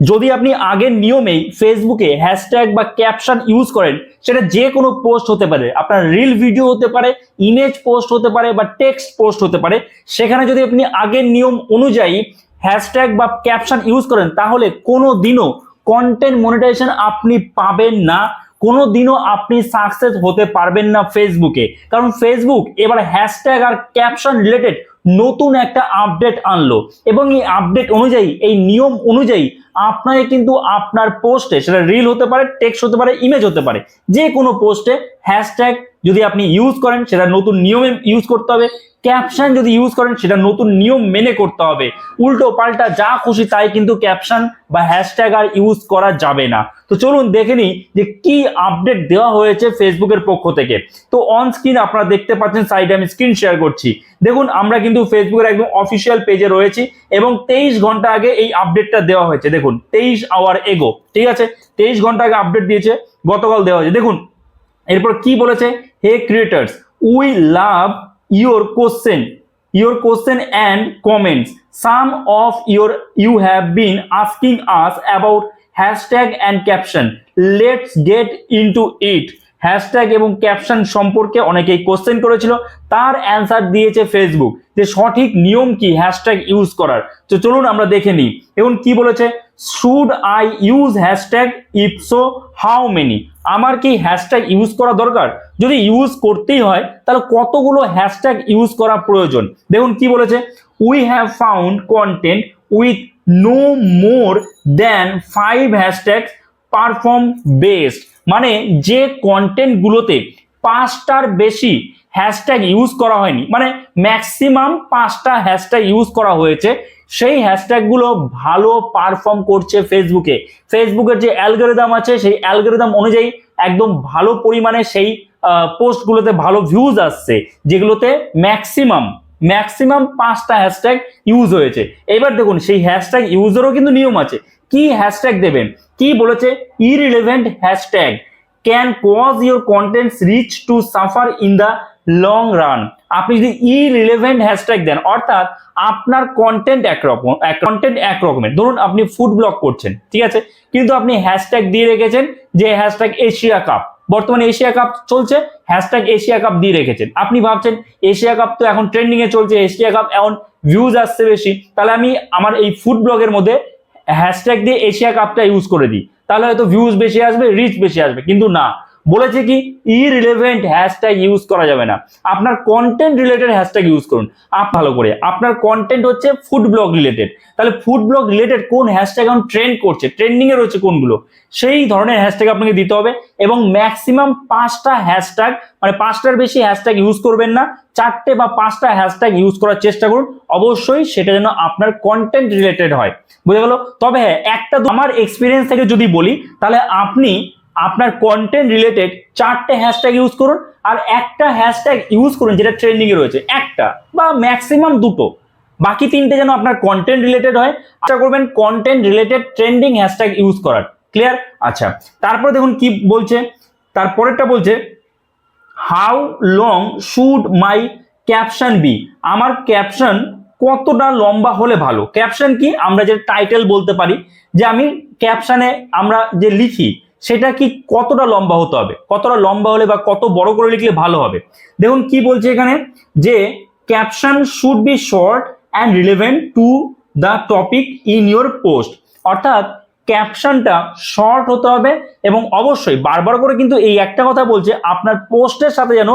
যদি আপনি আগের নিয়মেই ফেসবুকে হ্যাশট্যাগ বা ক্যাপশন ইউজ করেন, সেটা যে কোনো পোস্ট হতে পারে। আপনার রিল ভিডিও হতে পারে ইমেজ পোস্ট হতে পারে বা টেক্সট পোস্ট হতে পারে। সেখানে যদি আপনি আগের নিয়ম অনুযায়ী হ্যাশট্যাগ বা ক্যাপশন ইউজ করেন, তাহলে কোনো দিনও কন্টেন্ট মনিটাইজেশন আপনি পাবেন না। কোনো দিনও আপনি সাকসেস হতে পারবেন না ফেসবুকে কারণ ফেসবুক এবার হ্যাশট্যাগ আর ক্যাপশন রিলেটেড নতুন একটা আপডেট আনলো। এবং এই আপডেট অনুযায়ী, এই নিয়ম অনুযায়ী আপনাকে কিন্তু আপনার পোস্টে সেটা রিল হতে পারে টেক্সট হতে পারে ইমেজ হতে পারে, যে কোনো পোস্টে হ্যাশট্যাগ যদি আপনি ইউজ করেন, সেটা নতুন নিয়মে ইউজ করতে হবে। ক্যাপশন যদি ইউজ করেন, সেটা নতুন নিয়ম মেনে করতে হবে। উল্টো পাল্টা যা খুশি তাই কিন্তু ক্যাপশন বা হ্যাশট্যাগ আর ইউজ করা যাবে না। তো চলুন দেখে নিই যে কি আপডেট দেওয়া হয়েছে ফেসবুকের পক্ষ থেকে। তো অন স্ক্রিন আপনারা দেখতে পাচ্ছেন সাইডে আমি স্ক্রিন শেয়ার করছি। দেখুন, আমরা কিন্তু ফেসবুকের একদম অফিসিয়াল পেজে রয়েছি এবং তেইশ ঘণ্টা আগে এই আপডেটটা দেওয়া হয়েছে। দেখুন, তেইশ আওয়ার এগো ঠিক আছে? তেইশ ঘণ্টা আগে আপডেট দিয়েছে, গতকাল দেওয়া হয়েছে। দেখুন, এরপর কি বলেছে? Hey creators we love your question your question and comments. Some of your you have been asking us about hashtag and caption. Let's get into it. Hashtag এবং ক্যাপশন সম্পর্কে অনেকেই কোশ্চেন করেছিল। তার অ্যান্সার দিয়েছে ফেসবুক যে সঠিক নিয়ম কি হ্যাশট্যাগ ইউজ করার। তো চলুন আমরা দেখে নিই। এবং কি বলেছে? Should I use hashtag if so how many আমার কি হ্যাশট্যাগ ইউজ করা দরকার? যদি ইউজ করতেই হয়, তাহলে কতগুলো হ্যাশট্যাগ ইউজ করা প্রয়োজন? দেখুন কি বলেছে? We have found content with no more than five hashtag perform best মানে যে কন্টেন্টগুলোতে পাঁচটার বেশি হ্যাশট্যাগ ইউজ করা হয়নি মানে ম্যাক্সিমাম পাঁচটা হ্যাশট্যাগ ইউজ করা হয়েছে, সেই হ্যাশট্যাগুলো ভালো পারফর্ম করছে ফেসবুকে ফেসবুকের যে অ্যালগোরিদম আছে, সেই অ্যালগোরিদম অনুযায়ী একদম ভালো পরিমাণে সেই পোস্টগুলোতে ভালো ভিউজ আসছে, যেগুলোতে ম্যাক্সিমাম ম্যাক্সিমাম পাঁচটা হ্যাশট্যাগ ইউজ হয়েছে। এবার দেখুন, সেই হ্যাশট্যাগ ইউজেরও কিন্তু নিয়ম আছে। কি হ্যাশট্যাগ দেবেন? কি বলেছে? Irrelevant hashtag can cause your contents reach to suffer in the long run আপনি যদি ইরিলেভেন্ট হ্যাশট্যাগ দেন, অর্থাৎ আপনার কন্টেন্ট একরকম কন্টেন্ট এক রকমের। ধরুন, আপনি ফুড ব্লগ করছেন, ঠিক আছে? কিন্তু আপনি হ্যাশট্যাগ দিয়ে রেখেছেন যে হ্যাশট্যাগ এশিয়া কাপ বর্তমানে এশিয়া কাপ চলছে হ্যাশট্যাগ এশিয়া কাপ দিয়ে রেখেছেন। আপনি ভাবছেন, এশিয়া কাপ তো এখন ট্রেন্ডিং এ চলছে, এশিয়া কাপ এখন ভিউজ আসছে বেশি, তাহলে আমি আমার এই ফুড ব্লগের মধ্যে হ্যাশট্যাগ দিয়ে এশিয়া কাপটা ইউজ করে দিই। তাহলে হয়তো ভিউজ বেশি আসবে রিচ বেশি আসবে, কিন্তু না। বলেছে কি ইরিলেভেন্ট হ্যাশট্যাগ ইউজ করা যাবে না। আপনার কন্টেন্ট রিলেটেড হ্যাশট্যাগ ইউজ করুন। আপ ভালো করে। আপনার কন্টেন্ট হচ্ছে ফুড ব্লগ রিলেটেড তাহলে ফুড ব্লগ রিলেটেড কোন হ্যাশট্যাগ এখন ট্রেন্ড করছে? ট্রেন্ডিং এ রয়েছে কোনগুলো? সেই ধরনের হ্যাশট্যাগ আপনাকে দিতে হবে এবং ম্যাক্সিমাম পাঁচটা হ্যাশট্যাগ মানে পাঁচটার বেশি হ্যাশট্যাগ ইউজ করবেন না। চারটে বা পাঁচটা হ্যাশট্যাগ ইউজ করার চেষ্টা করুন। অবশ্যই সেটা যেন আপনার কন্টেন্ট রিলেটেড হয়। বুঝে গেল? তবে হ্যাঁ একটা আমার এক্সপিরিয়েন্স থেকে যদি বলি, তাহলে আপনি আপনার কন্টেন্ট রিলেটেড চারটে হ্যাশট্যাগ ইউজ করুন আর একটা হ্যাশট্যাগ ইউজ করুন যেটা ট্রেন্ডিং এ রয়েছে। একটা বা ম্যাক্সিমাম দুটো। বাকি তিনটে যেন আপনার কন্টেন্ট রিলেটেড হয়, আশা করবেন content related trending hashtag use করার। ক্লিয়ার আচ্ছা তারপরে দেখুন কি বলছে। তারপরেরটা বলছে how long should my caption be আমার ক্যাপশন কতটা লম্বা হলে ভালো? ক্যাপশন কি? আমরা যে টাইটেল বলতে পারি, যে আমি ক্যাপশনে আমরা যে লিখি সেটা কি কতটা লম্বা হতে হবে? কতটা লম্বা হলে বা কত বড় করে লিখলে ভালো হবে? দেখুন কি বলছে এখানে যে caption should be short and relevant to the topic in your post অর্থাৎ ক্যাপশনটা শর্ট হতে হবে এবং অবশ্যই বারবার করে কিন্তু এই একটা কথা বলছে, আপনার পোস্টের সাথে যেন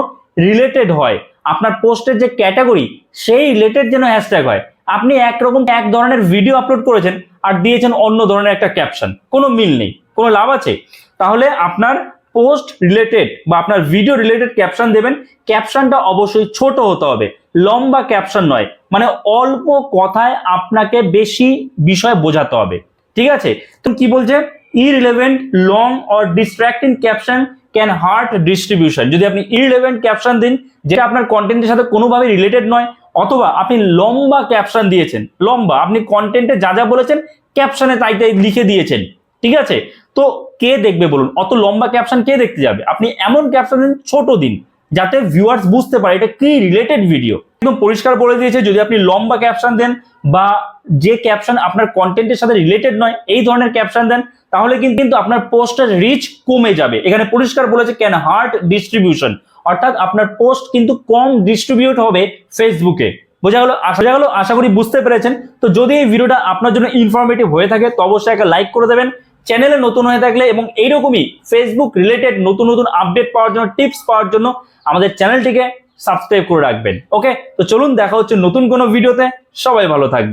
রিলেটেড হয়। আপনার পোস্টের যে ক্যাটাগরি সেই রিলেটেড যেন হ্যাশট্যাগ হয়। আপনি একরকম এক ধরনের ভিডিও আপলোড করেছেন আর দিয়েছেন অন্য ধরনের একটা ক্যাপশন কোনো মিল নেই। কোনো লাভ আছে? তাহলে আপনার পোস্ট রিলেটেড বা আপনার ভিডিও রিলেটেড ক্যাপশন দেবেন। ক্যাপশনটা অবশ্যই ছোট হতে হবে। লম্বা ক্যাপশন নয়। মানে অল্প কথায় আপনাকে বেশি বিষয় বোঝাতে হবে। ঠিক আছে? তো কি বলছে? Irrelevant long or distracting caption can hurt distribution যদি আপনি ইরিলেভেন্ট ক্যাপশন দিন, যেটা আপনার কন্টেন্টের সাথে কোনোভাবে রিলেটেড নয়, অথবা আপনি লম্বা ক্যাপশন দিয়েছেন, লম্বা, আপনি কন্টেন্টে যা যা বলেছেন ক্যাপশনে তাই তাই লিখে দিয়েছেন। ঠিক আছে? তো কে দেখবে বলুন? অত লম্বা ক্যাপশন কে দেখতে যাবে? আপনি এমন ক্যাপশন দিন ছোট দিন, যাতে ভিউয়ার্স বুঝতে পারে এটা কি রিলেটেড ভিডিও একদম পরিষ্কার বলে দিয়েছে, যদি আপনি লম্বা ক্যাপশন দেন বা যে ক্যাপশন আপনার কন্টেন্টের সাথে রিলেটেড নয়, এই ধরনের ক্যাপশন দেন, তাহলে কিন্তু আপনার পোস্টের রিচ কমে যাবে। এখানে পরিষ্কার বলেছে ক্যান হার্ট ডিস্ট্রিবিউশন অর্থাৎ আপনার পোস্ট কিন্তু কম ডিস্ট্রিবিউট হবে ফেসবুকে বোঝা গেল? আশা গেল? আশা করি বুঝতে পেরেছেন। তো যদি এই ভিডিওটা আপনার জন্য ইনফরমেটিভ হয়ে থাকে, তো অবশ্যই একটা লাইক করে দেবেন। চ্যানেলে নতুন হয়ে থাকলে এবং এইরকমই ফেসবুক রিলেটেড নতুন নতুন আপডেট পাওয়ার জন্য টিপস পাওয়ার জন্য আমাদের চ্যানেলটিকে সাবস্ক্রাইব করে রাখবেন। ওকে তো চলুন, দেখা হচ্ছে নতুন কোনো ভিডিওতে সবাই ভালো থাকবে